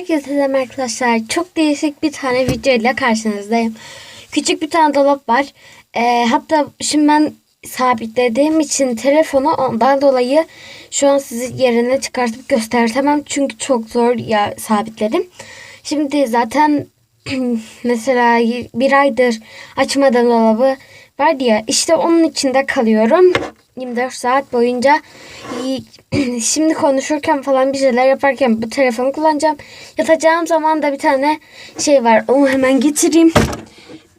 Herkese selam arkadaşlar. Çok değişik bir tane video ile karşınızdayım. Küçük bir tane dolap var. Ee, hatta şimdi ben sabitlediğim için telefonu ondan dolayı şu an sizi yerine çıkartıp göstertemem. Çünkü çok zor ya sabitledim. Şimdi zaten mesela bir aydır açmadan dolabı var ya işte onun içinde kalıyorum. 24 saat boyunca şimdi konuşurken falan bir şeyler yaparken bu telefonu kullanacağım. Yatacağım zaman da bir tane şey var. Onu hemen getireyim.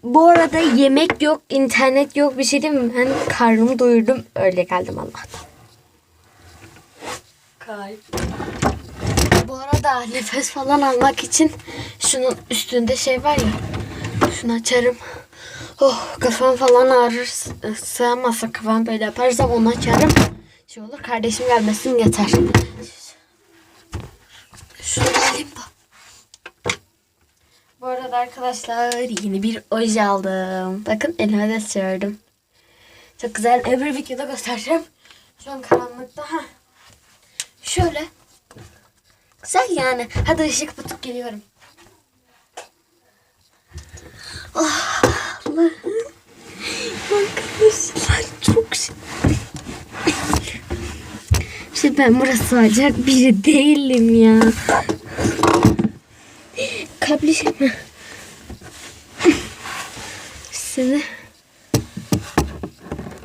Bu arada yemek yok, internet yok bir şey değil mi? Ben karnımı doyurdum. Öyle geldim Allah'tan. Kalp. Bu arada nefes falan almak için şunun üstünde şey var ya. Şunu açarım. Oh kafam falan ağrır. Sığamazsa kafam böyle yaparsam onu açarım. Şey olur kardeşim gelmesin yeter. Şunu alayım da. Bu arada arkadaşlar yeni bir oje aldım. Bakın elime de sürdüm. Çok güzel. Öbür videoda göstereceğim. Şu an karanlıkta. Ha. Şöyle. Güzel yani. Hadi ışık kapatıp geliyorum. Oh, Allah'ım. Arkadaşlar çok şey. İşte ben burası sığacak biri değilim ya. Kablişim mi? Seni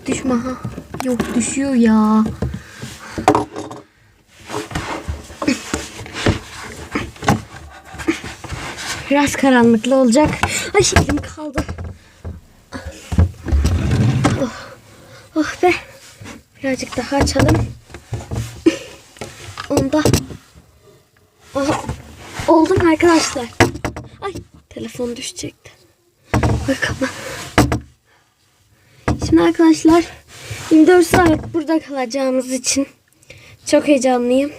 düşme ha. Yok düşüyor ya. Biraz karanlıklı olacak. Ay elim kaldı. Oh be. Birazcık daha açalım. Onda. Oh, oldu mu arkadaşlar? Ay telefon düşecekti. Bakalım. Şimdi arkadaşlar 24 saat burada kalacağımız için çok heyecanlıyım.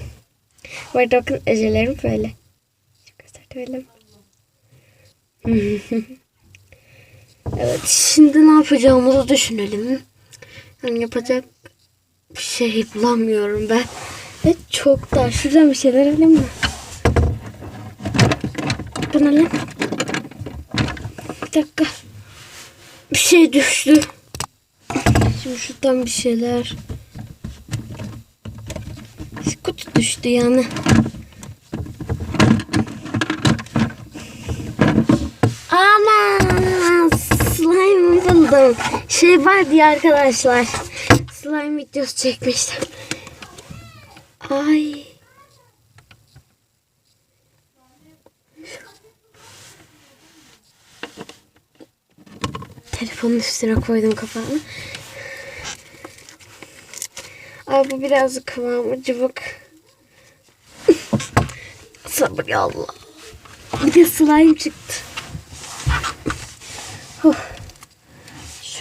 Bu arada bakın ecelerim böyle. Çok gösterdim. evet şimdi ne yapacağımızı düşünelim. Yani yapacak bir şey bulamıyorum ben. Ve çok da şuradan bir şeyler alayım mı? Ne lan? Bir dakika. Bir şey düştü. Şimdi şuradan bir şeyler. Kutu düştü yani. Ana slime buldum. Şey var diye arkadaşlar. Slime videosu çekmiştim. Ay. Telefonun üstüne koydum kapağını. Ay bu birazcık kıvamı cıvık. Sabır ya Allah. Bir de slime çıktı. Huh.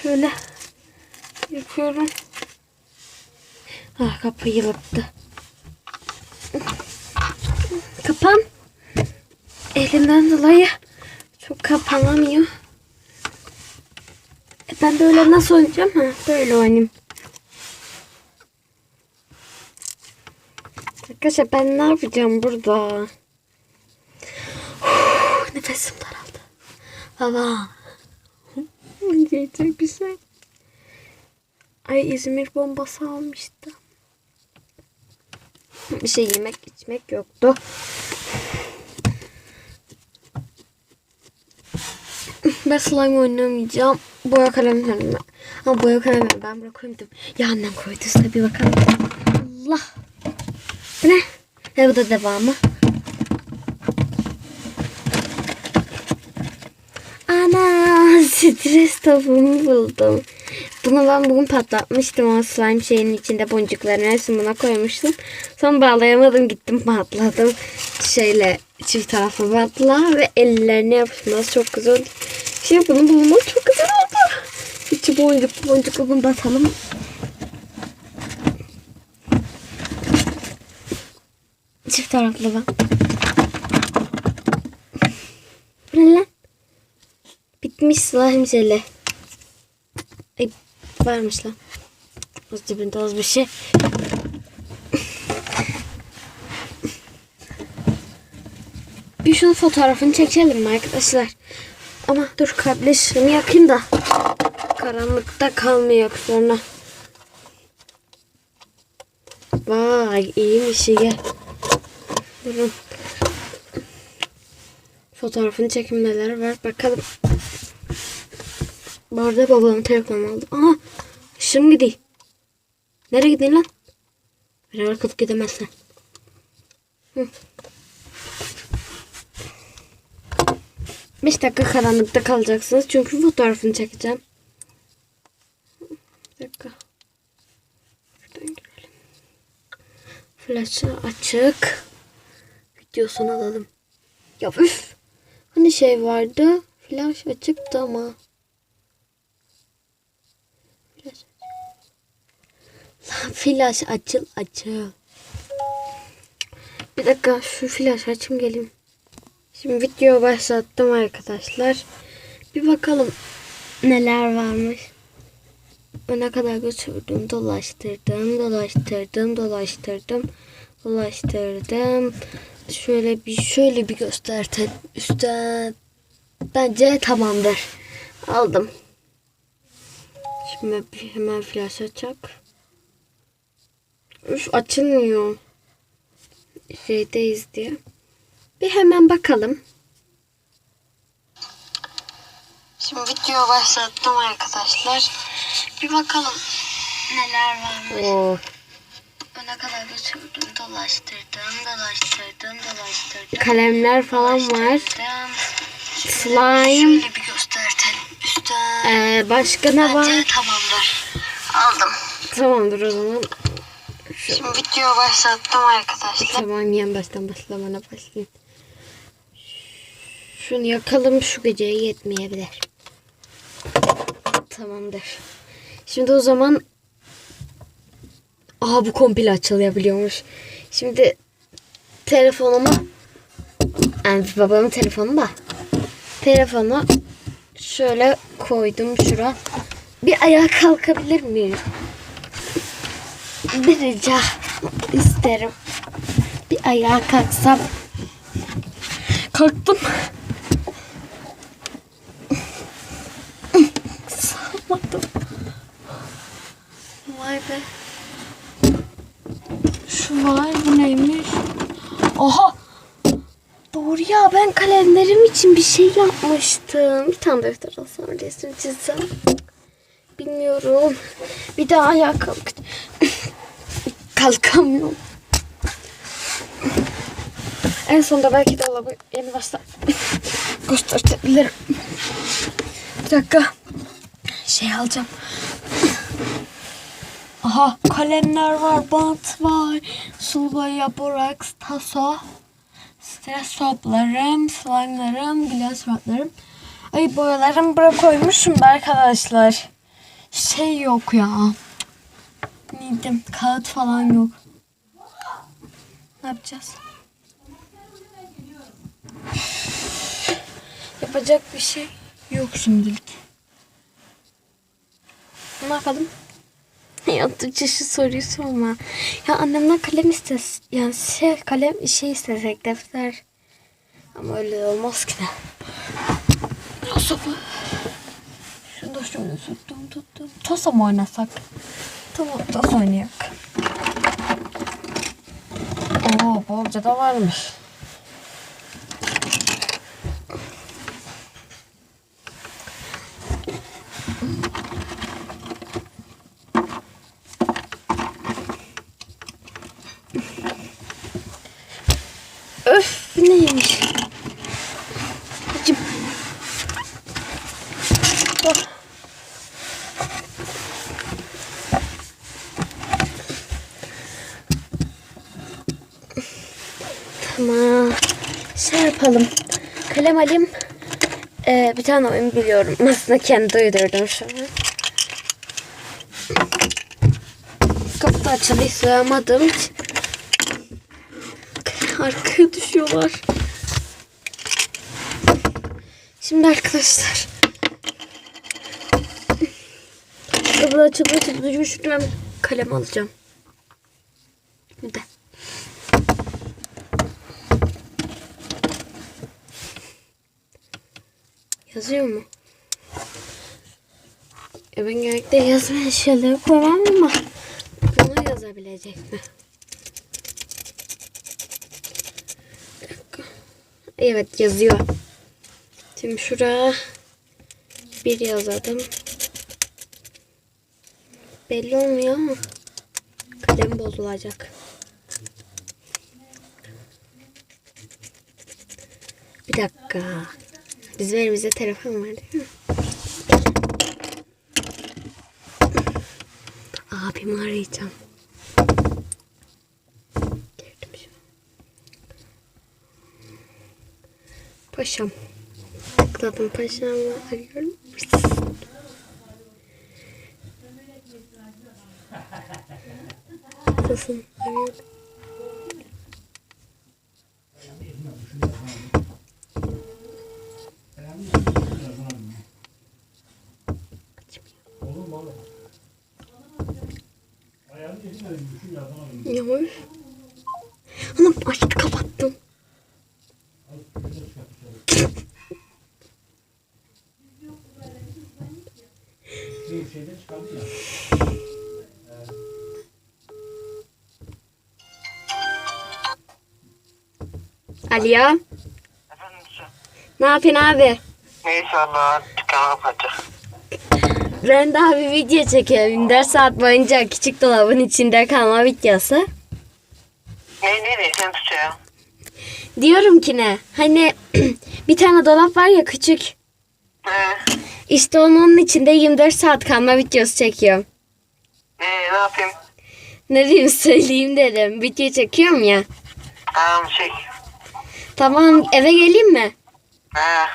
Şöyle yapıyorum. Ah kapı yılıttı. Kapan. Elimden dolayı çok kapanamıyor. E ben böyle nasıl oynayacağım? Ha, böyle oynayayım. Arkadaşlar ben ne yapacağım burada? Uf, nefesim daraldı. Baba. Çok güzel. Ay İzmir bombası almıştı. Bir şey yemek içmek yoktu. Ben slime oynamayacağım. Boya kalemlerimi. Ama boya kalemlerimi ben buraya koydum. Ya annem koyduysa bir bakalım. Allah. Bu ne? Ne bu da devamı. Ana stres topumu buldum. Bunu ben bugün patlatmıştım ama slime şeyinin içinde boncukların hepsini buna koymuştum. Sonra bağlayamadım gittim patladım. Şeyle çift taraflı bantla ve ellerine yapışması çok güzel. Şimdi bunu bulmak çok güzel oldu. İçi boncuklu boncuklu bunu da atalım. Çift taraflı. Bu ne lan? Bitmiş slime jeli. Ay varmış lan. Az dibinde az bir şey. Bir şunun fotoğrafını çekelim arkadaşlar? Ama dur ışığını yakayım da. Karanlıkta kalmıyor sonra. Vay iyiymiş iyi. Durun. Fotoğrafını çekim neler var bakalım. Bu arada babamın telefonu aldı. Aha ışığım gidiyor. Nereye gidin lan? Beraber kapıp gidemezsen. Hı. Beş dakika karanlıkta kalacaksınız. Çünkü fotoğrafını çekeceğim. Bir dakika. Şuradan girelim. Flash'ı açık. Videosunu alalım. Ya üf. Hani şey vardı. Flash açıktı ama. Flash Flash açıl açıl. Bir dakika şu flash açayım geleyim. Şimdi video başlattım arkadaşlar. Bir bakalım neler varmış. Öne kadar götürdüm, dolaştırdım, dolaştırdım, dolaştırdım, dolaştırdım. Şöyle bir şöyle bir gösterdim. Üstten bence tamamdır. Aldım. Şimdi hemen flash açacak. Üf açılmıyor. Şeydeyiz diye. Bir hemen bakalım. Şimdi video başlattım arkadaşlar. Bir bakalım neler varmış. Oo, Öne kadar götürdüm, dolaştırdım, dolaştırdım, dolaştırdım. kalemler falan var. dolaştırdım. Slime. Şöyle bir göstertelim. Üstten. Ee, başka ne Bence var? tamamdır. Aldım. Tamamdır o zaman. Şimdi video başlattım arkadaşlar. Tamam yan baştan başlamana başlayayım. Şunu yakalım şu geceye yetmeyebilir. Tamamdır. Şimdi o zaman Aha bu komple açılabiliyormuş. Şimdi telefonuma yani babamın telefonu da telefonu şöyle koydum şura. Bir ayağa kalkabilir miyim? Bir rica isterim. Bir ayağa kalksam. Kalktım. Sağmadım. Vay be. Şu var bu neymiş? Oha. Doğru ya ben kalemlerim için bir şey yapmıştım. Bir tane defter alsam resim çizsem. Bilmiyorum. Bir daha ayağa kalk. Kalkamıyorum. En sonunda belki dolabı yeni başta gösterebilirim. Bir dakika. Şey alacağım. Aha kalemler var, bant var. Sulu boya, boraks, taso. Stres toplarım, slime'larım, glass rotlarım. Ay boyalarımı buraya koymuşum be arkadaşlar. Şey yok ya. Neydim? Kağıt falan yok. Ne yapacağız? Yapacak bir şey yok şimdilik. Ne yapalım? Ya çeşi soruyu sorma. Ya annemden kalem istes. Yani şey kalem şey istesek defter. Ama öyle olmaz ki de. Ya sopa. Şunu da şöyle tuttum tuttum. Tosa mı oynasak? Tamam tos oynayak. Oo bolca da varmış. Öf bu neymiş? Acım. Oh. Tamam. Şey yapalım. Kalem alayım. Ee, bir tane oyun biliyorum. Aslında kendi uydurdum şu an. Kapı açılıyı sığamadım. Arkaya düşüyorlar. Şimdi arkadaşlar. Kapı düştüm. Ben kalem alacağım. Yazıyor mu? E ben genellikle yazmayan şeyleri koymam ama bunu yazabilecek mi? Evet yazıyor. Şimdi şuraya bir yazalım. Belli olmuyor ama kalem bozulacak. Bir dakika. Bizim elimizde telefon var değil mi? Abimi arayacağım. Paşam. Tıkladım paşamı arıyorum. Nasılsın? Arıyorum. Ya üf. Anam açtı kapattım. Alo. Ne yapıyorsun abi? Neyse Allah dükkanı kapatacak. Ben daha bir video çekiyorum. 4 saat boyunca küçük dolabın içinde kalma videosu. Ne ne ne sen tut ya. Diyorum ki ne? Hani bir tane dolap var ya küçük. Ne? İşte onun içinde 24 saat kalma videosu çekiyorum. Ne ne yapayım? Ne diyeyim söyleyeyim dedim. Video çekiyorum ya. Tamam şey. Tamam eve geleyim mi? Ha.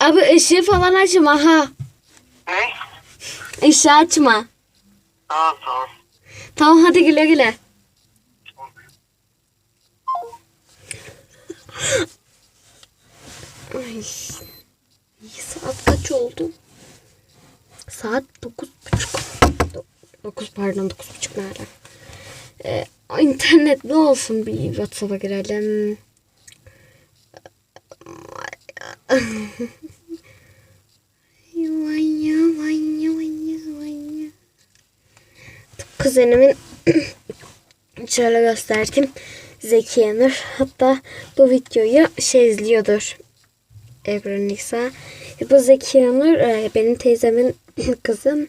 Abi ışığı falan açma ha. Ne? Işığı açma. Tamam tamam. Tamam hadi güle güle. Ay. Saat kaç oldu? Saat dokuz buçuk. Do- Dokuz pardon dokuz buçuk nerede? Ee, internet ne olsun bir WhatsApp'a girelim. Vanya vanya vanya vanya. Kuzenimin şöyle gösterdim. Zeki Nur. Hatta bu videoyu şey izliyordur. Ebru Nisa. Bu Zeki Nur benim teyzemin kızı.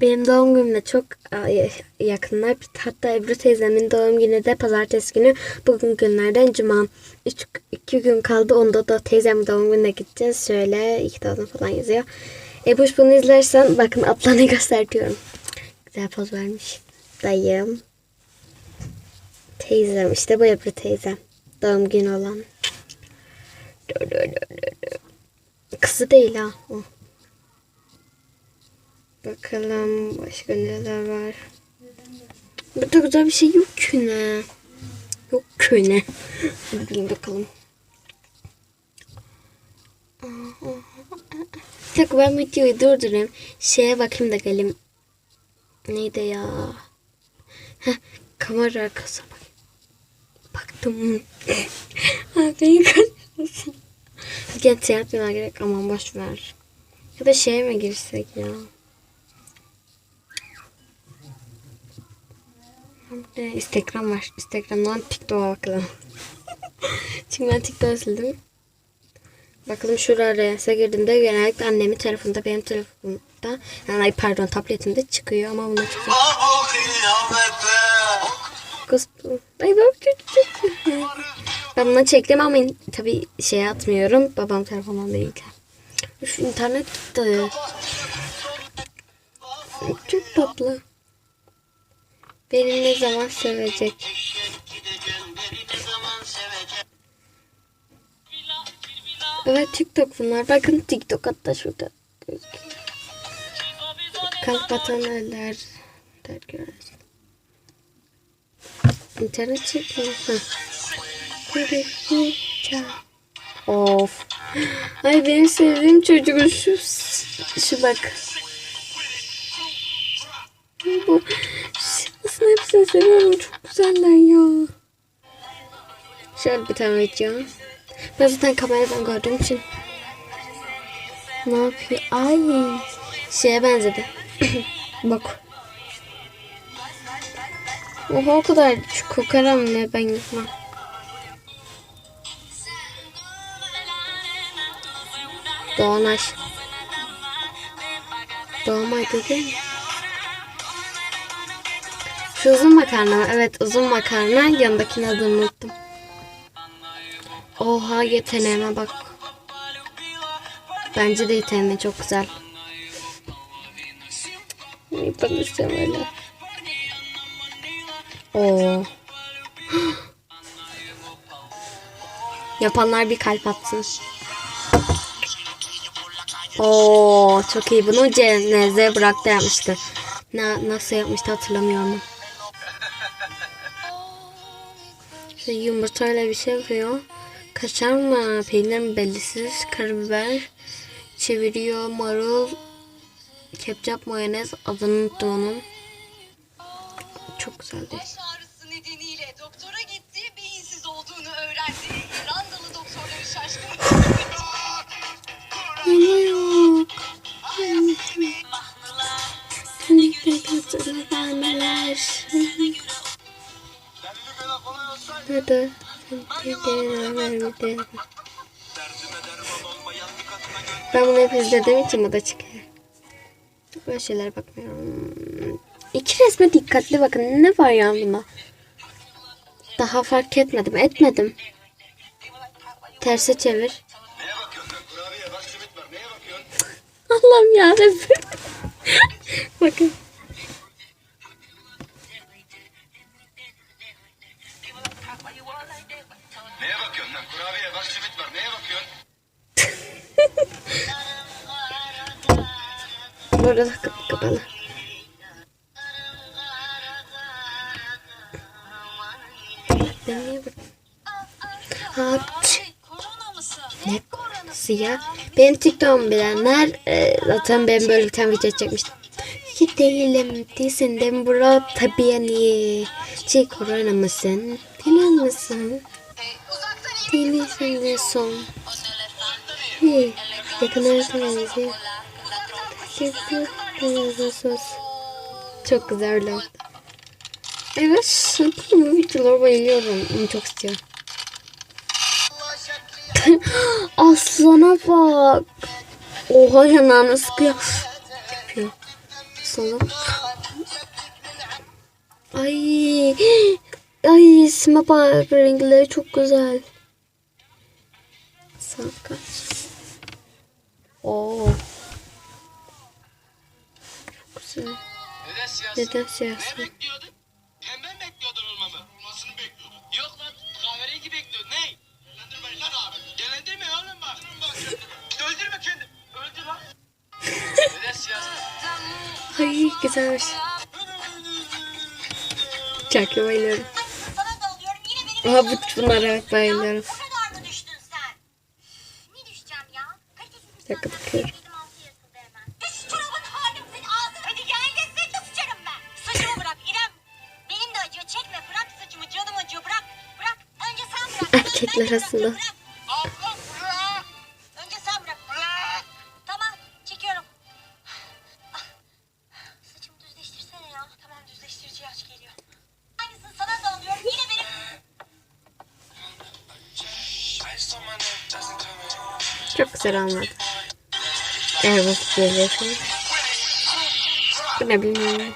Benim doğum günümle çok e, yakınlar. Hatta Ebru teyzemin doğum günü de pazartesi günü. Bugün günlerden cuma. Üç, iki gün kaldı. Onda da teyzemin doğum gününe gideceğiz. Şöyle iki tane falan yazıyor. Ebuş bunu izlersen bakın ablanı gösteriyorum. Güzel poz vermiş. Dayım. Teyzem. işte bu Ebru teyzem. Doğum günü olan. Kızı değil ha. Bakalım başka neler var. Burada güzel bir şey yok ki ne. Yok ki ne. Bakalım. Bir ben videoyu durdurayım. Şeye bakayım da geleyim. Neydi ya? Heh, kamera arkası bak. Baktım. Abi kaçmasın. Gel tiyatroya gerek aman boş ver. Ya da şeye mi girsek ya? Instagram var. Instagram'dan TikTok'a bakalım. Çünkü ben TikTok'u sildim. Bakalım şuraya girdiğimde genellikle annemin telefonunda benim telefonumda yani pardon tabletimde çıkıyor ama buna çıkıyor. Ay ben bunu çektim ama tabi şey atmıyorum. Babam telefonundan değil. Üf internet gitti. Çok tatlı. Beni ne zaman sevecek? Evet TikTok bunlar. Bakın TikTok hatta şurada gözüküyor. Kalp atan eller. Dergiler. İnternet çekmiyor. Of. Ay benim sevdiğim çocuğun şu şu bak. Bu aslında hepsini seviyorum. Çok güzeller ya. Şöyle bir tane video. Ben zaten kameradan gördüğüm için Ne yapıyor? Ay şeye benzedi. Bak. Oha o kadar kokaram ne ben yapmam. Doğanay. Doğanay'dı değil mi? Şu uzun makarna? Evet uzun makarna. Yanındakinin adını unuttum. Oha yeteneğime bak. Bence de yeteneği çok güzel. Yapabilirsem öyle. Oo. Yapanlar bir kalp atsın. Oo çok iyi. Bunu CNZ bıraktı yapmıştı. Na, nasıl yapmıştı hatırlamıyorum. İşte yumurtayla bir şey yapıyor. Kaşar mı? Peynir mi? Bellisiz. Karabiber. Çeviriyor. Marul. Ketçap, mayonez. Adını unuttum onun. Çok güzeldi. Baş ağrısı nedeniyle doktora gitti, beyinsiz olduğunu öğrendi. İrlandalı doktorları şaşkın. Vermeler. Hadi. Ben bunu hep izlediğim için bu da çıkıyor. Böyle şeylere bakmıyorum. İki resme dikkatli bakın. Ne var ya bunda? Daha fark etmedim. Etmedim. Terse çevir. Allah'ım yarabbim. bakın. Burada da kapı kapalı. Ben niye? Ne koronası ya? Benim TikTok'umu bilenler e, zaten ben böyle bir tane video çekmiştim. Hiç değilim. Değilsin de bro tabii yani. Şey korona mısın? Değil misin? Değil misin de son. Benziyor. Sos. Çok güzel öyle. Evet, bu videolara bayılıyorum. Onu çok istiyorum. Aslana bak. Oha yanağını sıkıyor. Yapıyor. Sonra. Ay. Ay isme bak. Renkleri çok güzel. Saat kaç? Güzel. Neden siyasi? Neden siyasi? bekliyordun? Pembe mi bekliyordun olmamı? Olmasını bekliyordun. Yok lan kahverengi bekliyordun. Ne? Delendirmeyin lan abi. Delendirme oğlum bak. Öldürme kendini. Öldür lan. Neden siyasi? Ay güzelmiş. İyi bayılıyorum. sana dalıyorum yine benim Aha bu bunlara evet bayılıyorum. Bu kadar mı düştün sen? Ne düşeceğim ya? Kalitesiz bir dakika bakıyorum. Yine benim. Çok güzel anladım. Bu geliyorsun. Bu ne bilmiyorum.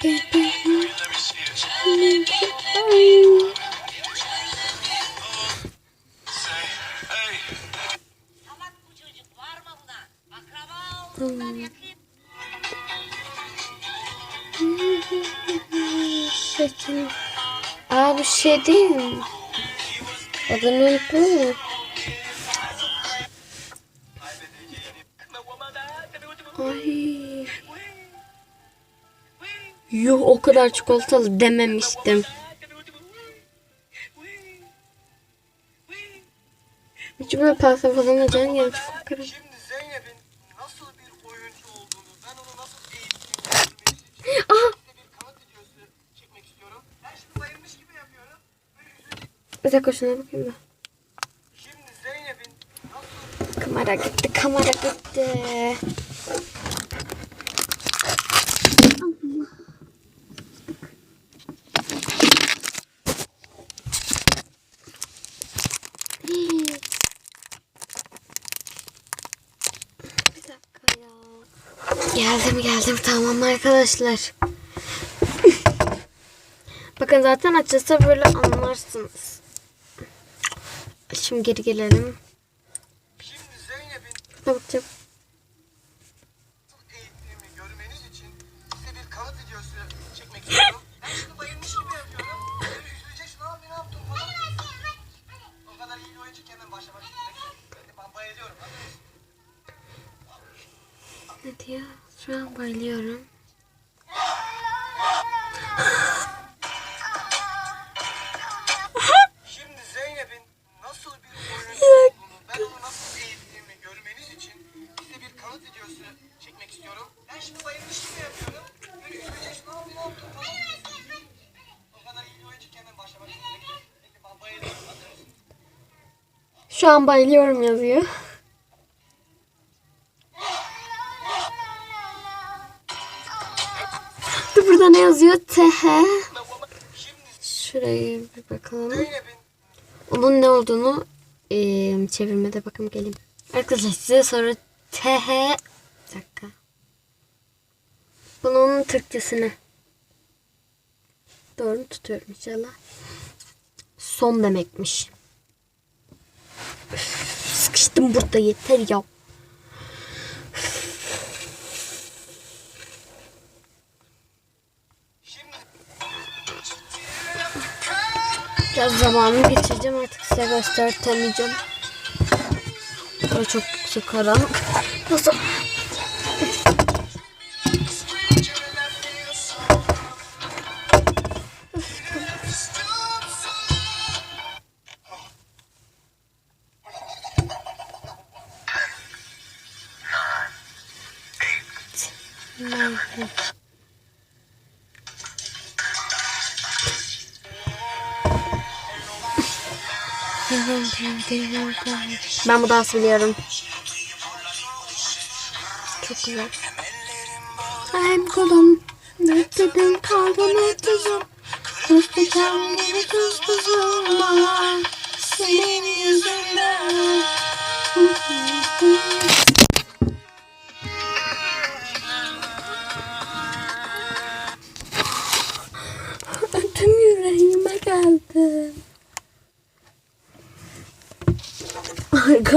Beep, beep. kadar çikolatalı dememiştim. Hiç böyle pasta falan acayip yani çok kırım. Bir dakika şuna bakayım da. Kamera gitti, kamera gitti. Geldim geldim tamam arkadaşlar. Bakın zaten açılsa böyle anlarsınız. Şimdi geri gelelim. Şu an bayılıyorum yazıyor. Dur burada ne yazıyor? TH. Şuraya bir bakalım. Onun ne olduğunu eee çevirmede bakın geleyim. Arkadaşlar size soru TH. Bir dakika. Bunun Türkçesini. Doğru tutuyorum inşallah. Son demekmiş. Sıkıştım burada yeter ya. Biraz zamanımı geçireceğim artık size göstertemeyeceğim. Böyle çok karanlık. Nasıl? Ben bu dansı biliyorum. Çok güzel. Hem kolum, döktürdüm kalbime tuzum. Kırıktı kendimi tuz tuzum ama senin yüzünden.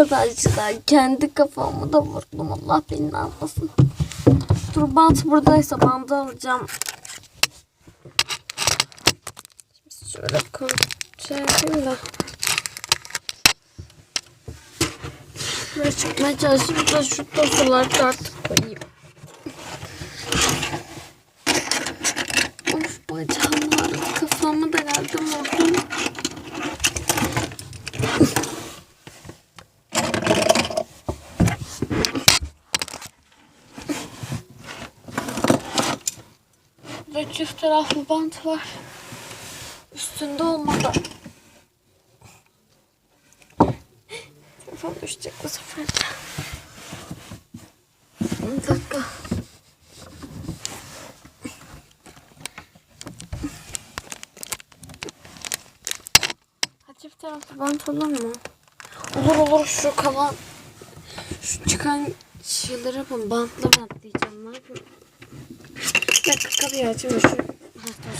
Arkadaşlar kendi kafamı da vurdum. Allah beni. Dur bant buradaysa bandı alacağım. Şimdi şöyle. Şey da. Böyle çıkmaya çalışayım da şu tosuları artık koyayım. Of bacağım ağrıdı. Kafamı da geldim vurdum. Ve çift taraflı bant var. Üstünde olmadı. Telefon düşecek bu sefer. Bir dakika. Ha, Çift taraflı bant olur mu? Olur olur şu kalan şu çıkan şeyleri. Bantla bantlayacağım. Ne yapayım? Bir dakika kapıyı açayım şu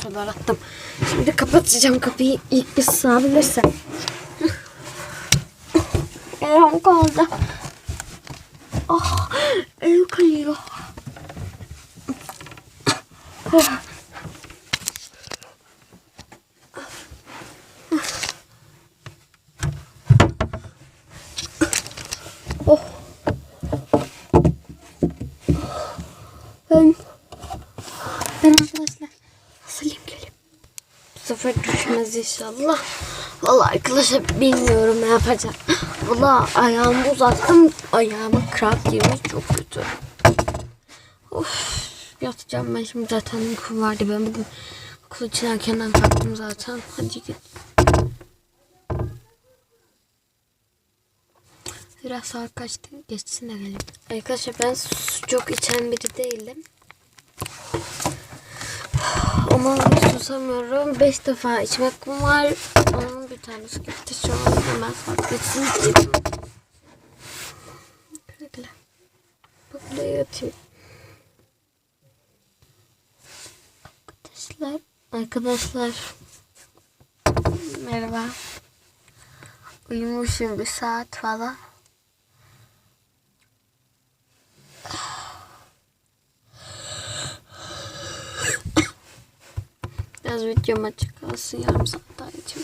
hafta attım. Şimdi kapatacağım kapıyı ilk bir sığabilirsem. Elim kaldı. sefer düşmez inşallah. Valla arkadaşlar bilmiyorum ne yapacağım. Valla ayağımı uzattım. Ayağımı kramp girmiş çok kötü. Of yatacağım ben şimdi zaten uykum vardı. Ben bugün okul için erkenden kalktım zaten. Hadi git. Biraz saat kaçtı geçsin de gelin. Arkadaşlar ben su çok içen biri değilim. Ama susamıyorum. Beş defa içmek var. Onun bir tanesi gitti. Şu an hemen saat geçsin içeyim. Böyle. Böyle yatayım. Arkadaşlar. Arkadaşlar. Merhaba. Uyumuşum bir saat falan. Biraz videom açık kalsın yarım saat daha için.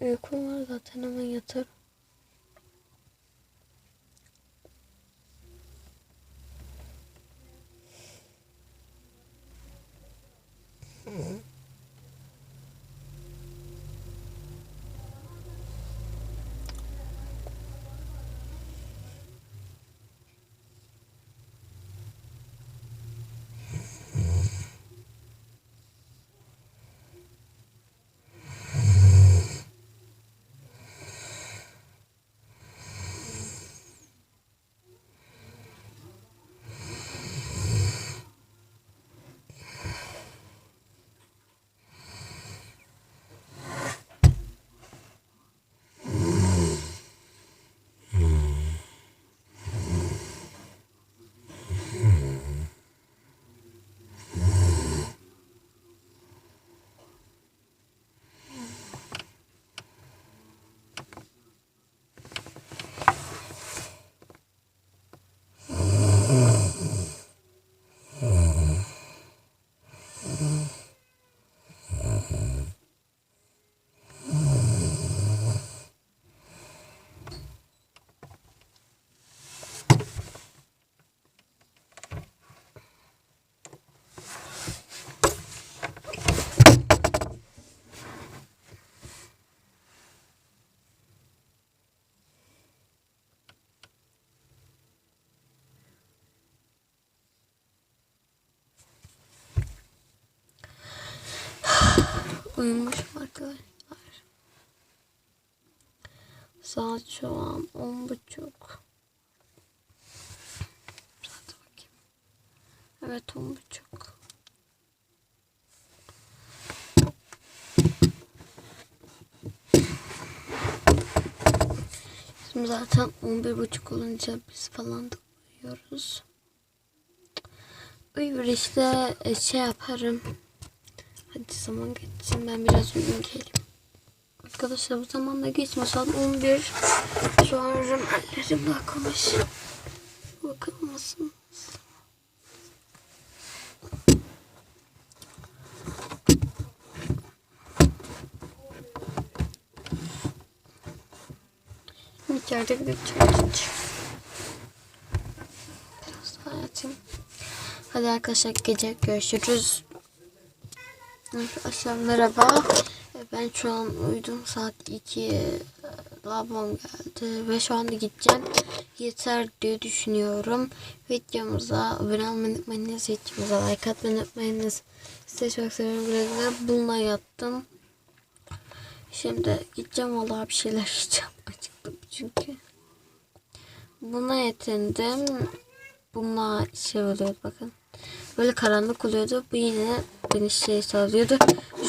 Uykum var zaten hemen yatarım. Uyumuşum arkadaşlar. Saat şu an on buçuk. Saate bakayım. Evet on buçuk. Zaten on bir buçuk olunca biz falan da uyuyoruz. Uyur işte e, şey yaparım. Hadi zaman geçsin ben biraz uyuyayım geleyim. Arkadaşlar bu zaman da geçme saat 11. Şu an rümellerim bakmış. Bakılmasın. İçeride bir de çay içeceğim. Biraz daha yatayım. Hadi arkadaşlar gece görüşürüz. Arkadaşlar merhaba. Ben şu an uyudum. Saat 2. Labam geldi. Ve şu anda gideceğim. Yeter diye düşünüyorum. Videomuza abone olmayı unutmayınız. Videomuza like atmayı unutmayınız. Size çok seviyorum. Biraz da bununla yattım. Şimdi gideceğim vallahi bir şeyler yiyeceğim. Acıktım çünkü. Buna yetindim. Bununla şey oluyor bakın. Böyle karanlık oluyordu. Bu yine beni şey sağlıyordu.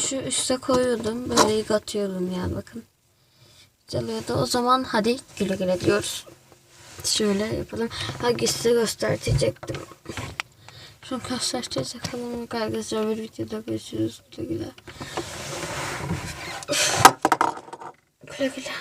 Şu üste koyuyordum. Böyle yıkatıyordum yani bakın. Çalıyordu. O zaman hadi güle güle diyoruz. Şöyle yapalım. Hadi size gösterecektim. Şu gösterecek falan yok arkadaşlar. Bir videoda görüşürüz. Güle güle. Güle güle.